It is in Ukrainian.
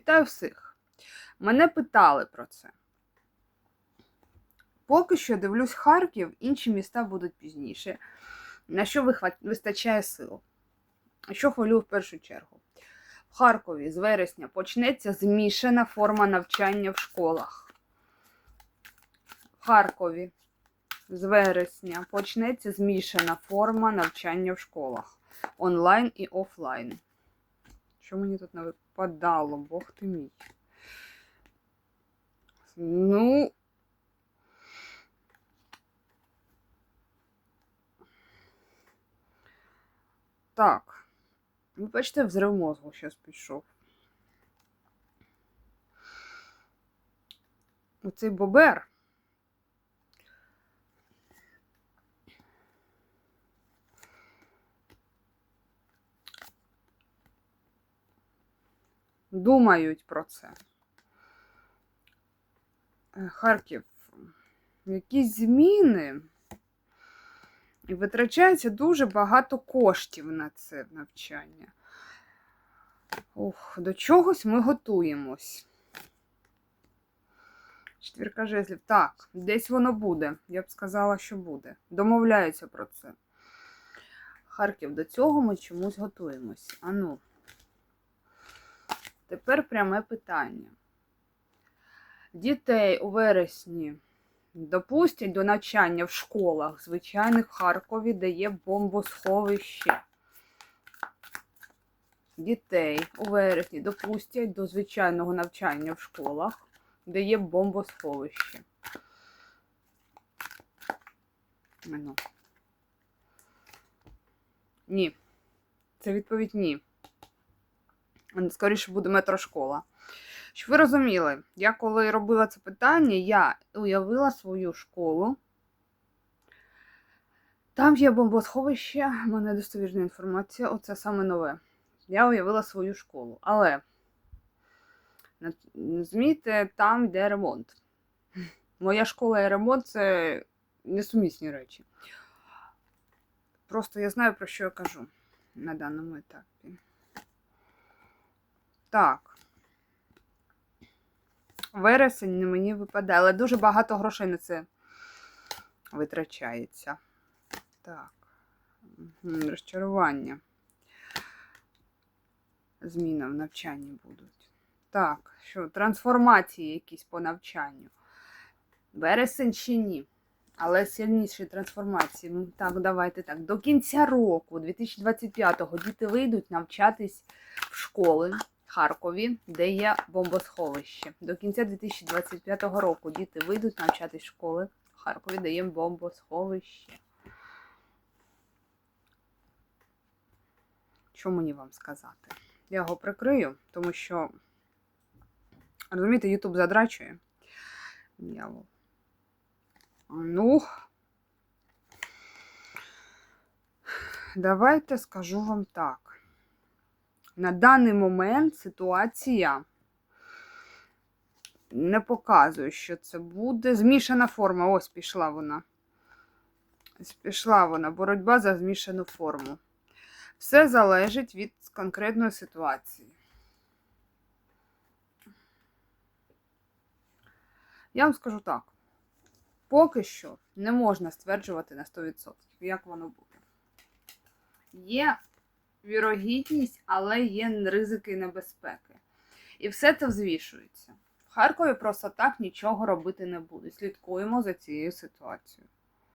Вітаю всіх! Мене питали про це. Поки що дивлюсь Харків, інші міста будуть пізніше. На що вистачає сил? Що хвилюю в першу чергу? В Харкові з вересня почнеться змішана форма навчання в школах. В Харкові з вересня почнеться змішана форма навчання в школах. Онлайн і офлайн. Що мені тут не випадало, Бог ти мій. Ну. Так. Ви бачите, взрив мозгу зараз пішов. Оцей бобер. Думають про це. Е, Харків. Якісь зміни. І витрачається дуже багато коштів на це навчання. Ух, до чогось ми готуємось. Четвірка жезлів. Так, десь воно буде. Я б сказала, що буде. Домовляються про це. Харків, до цього ми чомусь готуємось. Ану. Тепер пряме питання. Дітей у вересні допустять до навчання в школах, звичайних в Харкові, де є бомбосховище. Дітей у вересні допустять до звичайного навчання в школах, де є бомбосховище. Ні. Це відповідь ні. Скоріше буде метрошкола. Щоб ви розуміли, я коли робила це питання, я уявила свою школу. Там є бомбосховище, в мене достовірна інформація, оце саме нове. Я уявила свою школу. Але, розумієте, там йде ремонт. Моя школа і ремонт це несумісні речі. Просто я знаю, про що я кажу на даному етапі. Так. Вересень мені випадає, але дуже багато грошей на це витрачається. Так. Розчарування. Зміни в навчанні будуть. Так, що, трансформації якісь по навчанню. Вересень ще ні. Але сильніші трансформації. Ну, Так, давайте так. До кінця року, 2025-го, діти вийдуть навчатись в школи. Харкові, де є бомбосховище. До кінця 2025 року діти вийдуть навчатись школи в Харкові, де бомбосховище. Що мені вам сказати? Я його прикрию, тому що, розумієте, Ютуб задрачує. Я... Ну, давайте скажу вам так. На даний момент ситуація не показує, що це буде. Змішана форма. Ось пішла вона. Ось Пішла вона. Боротьба за змішану форму. Все залежить від конкретної ситуації. Я вам скажу так. Поки що не можна стверджувати на 100%, як воно буде. Є вірогідність, але є ризики небезпеки. І все це взвішується. В Харкові просто так нічого робити не буде. Слідкуємо за цією ситуацією.